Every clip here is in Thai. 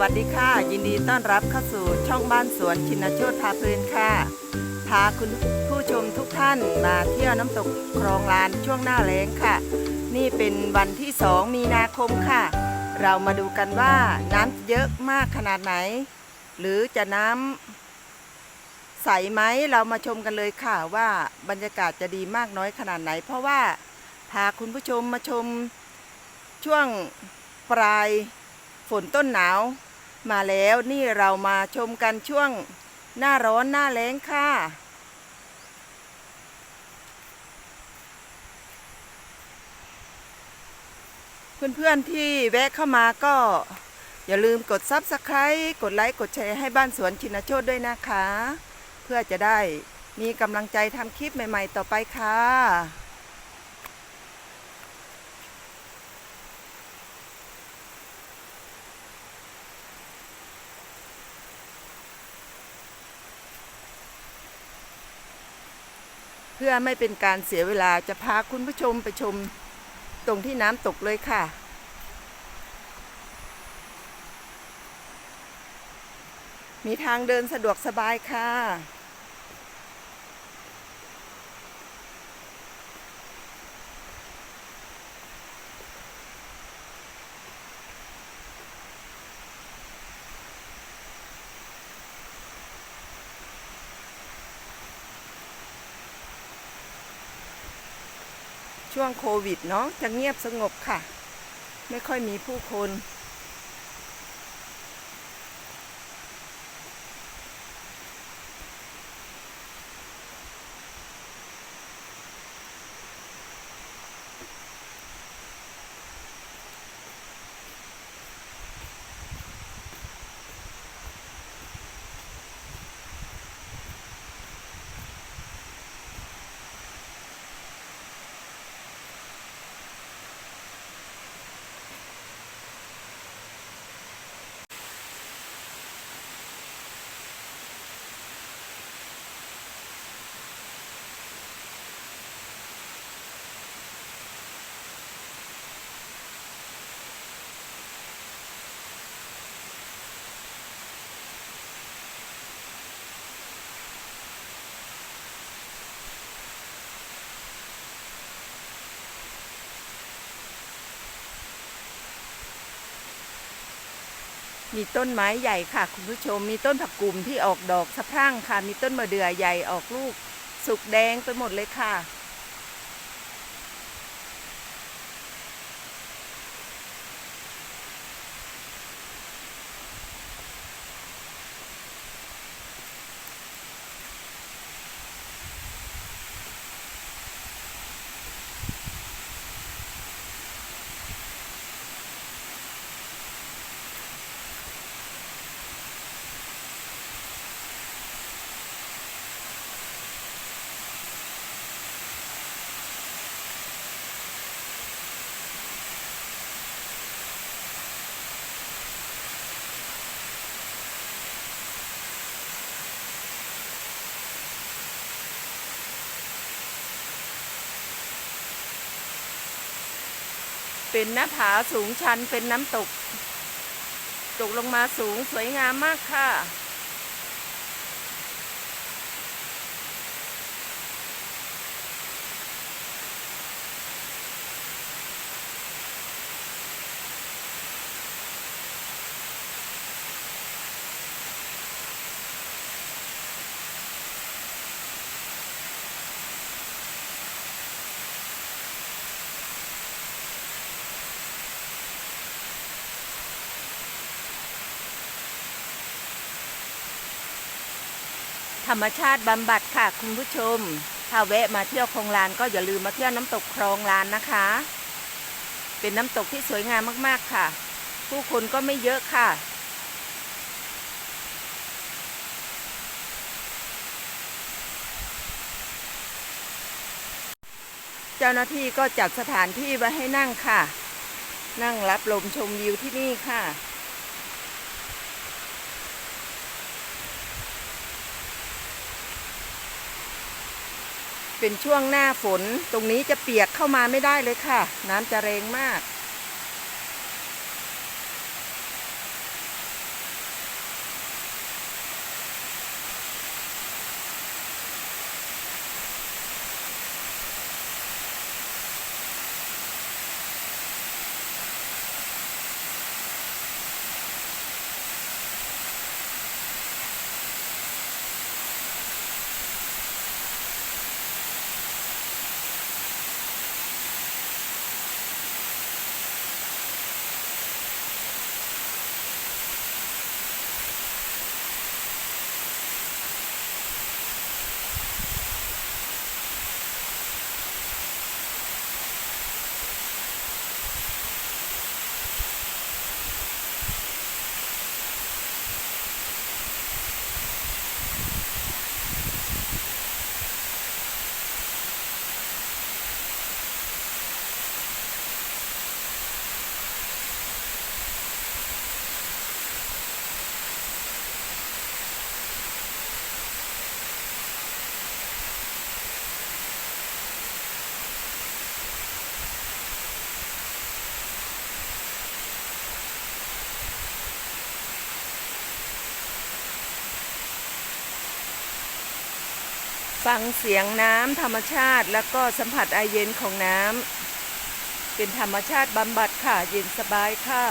วัสดีค่ะ ยินดีต้อนรับเข้าสู่ช่องบ้านสวนชินโชตพาเพลินค่ะ พาคุณผู้ชมทุกท่านมาเที่ยวน้ำตกคลองลานช่วงหน้าแล้งค่ะ นี่เป็นวันที่2มีนาคมค่ะ เรามาดูกันว่าน้ำเยอะมากขนาดไหน หรือจะน้ำใสไหมเรามาชมกันเลยค่ะว่าบรรยากาศจะดีมากน้อยขนาดไหน เพราะว่าพาคุณผู้ชมมาชมช่วงปลายฝนต้นหนาว มาแล้วนี่เรามาชมกันช่วงหน้าร้อนหน้าแล้งค่ะเพื่อนๆที่แวะเข้ามาก็อย่าลืมกด Subscribe กดไลค์ กดแชร์ให้บ้านสวนชินโชตด้วยนะคะ เพื่อจะได้มีกำลังใจทำคลิปใหม่ ๆ ต่อไปค่ะ เพื่อไม่เป็นการเสียเวลาจะพาคุณผู้ชมไปชมตรงที่น้ำตกเลยค่ะ มีทางเดินสะดวกสบายค่ะ ช่วงโควิดเนาะจะเงียบสงบค่ะ ไม่ค่อยมีผู้คน มีต้นไม้ใหญ่ค่ะ คุณผู้ชม มีต้นผักกุ่มที่ออกดอกสะพรั่งค่ะ มีต้นมะเดื่อใหญ่ออกลูก สุกแดงไปหมดเลยค่ะ เป็นหน้าผาสูงชันเป็นน้ำตก ตกลงมาสูงสวยงามมากค่ะ ธรรมชาติบำบัดค่ะคุณผู้ชม ถ้าแวะมาเที่ยวคลองลานก็อย่าลืมมาเที่ยวน้ำตกคลองลานนะคะ เป็นน้ำตกที่สวยงามมากๆค่ะ ผู้คนก็ไม่เยอะค่ะ เจ้าหน้าที่ก็จัดสถานที่ไว้ให้นั่งค่ะ นั่งรับลมชมวิวที่นี่ค่ะ เป็นช่วงหน้าฝนตรงนี้จะเปียกเข้ามาไม่ได้เลยค่ะ น้ำจะแรงมาก ฟังเสียงน้ำธรรมชาติแล้วก็สัมผัสไอเย็นของน้ำเป็นธรรมชาติบำบัดค่ะ เย็นสบายค่ะ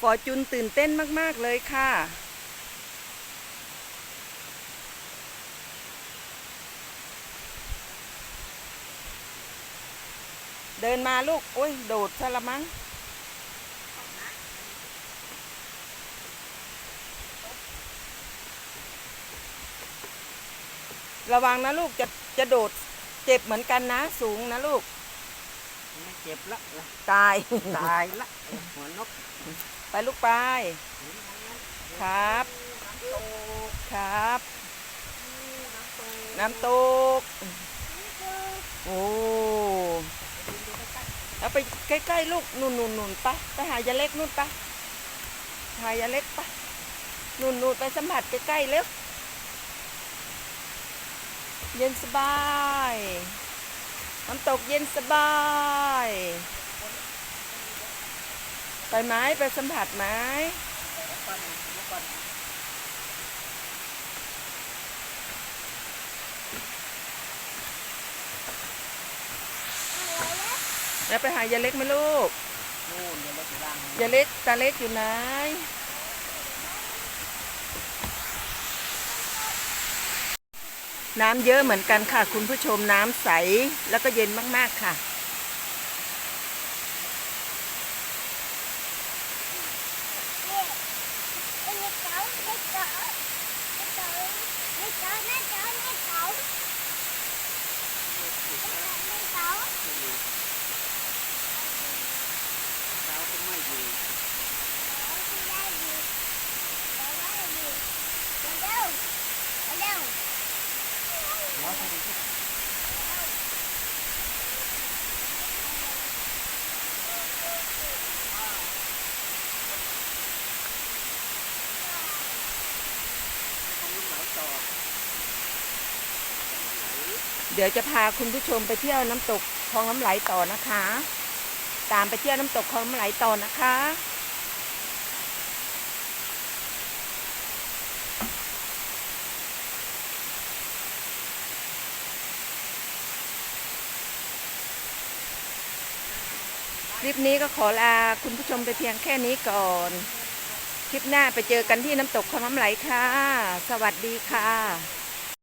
ฟอร์จุนตื่นเต้นมาก ๆ เลยค่ะ เดินมาลูก โอ้ย โดดซะละมั้งระวังนะลูกจะจะโดดเจ็บเหมือนกันนะสูงนะลูกไม่เจ็บละ ตาย ตายละ หัวนกไป ลูกไป ครับ ครับ น้ำตก โอ้แล้วไปใกล้ๆลูกนุ่นนุ่นนุ่นไปไปหายาเล็กนู่นไปหายาเล็กไปนุ่นนุ่นไปสัมผัสใกล้ๆเร็วเย็นสบาย น้ำตกเย็นสบาย ไปไหมไปสัมผัสไหมแล้วไปหายาเล็กไหมลูกยวรถดังยาเล็กตาเล็กอยู่ไหนน้ำเยอะเหมือนกันค่ะ คุณผู้ชมน้ำใสแล้วก็เย็นมาก ๆ ค่ะ เราก็ไม่อยู่ เราก็อยู่ที่ เดี๋ยวจะพาคุณผู้ชมไปเที่ยวน้ำตกคลองน้ำไหลต่อนะคะ ตามไปเที่ยวน้ำตกคลองน้ำไหลต่อนะคะคลิปนี้ก็ขอลาคุณผู้ชมไปเพียงแค่นี้ก่อน คลิปหน้าไปเจอกันที่น้ำตกคลองน้ำไหลค่ะ สวัสดีค่ะ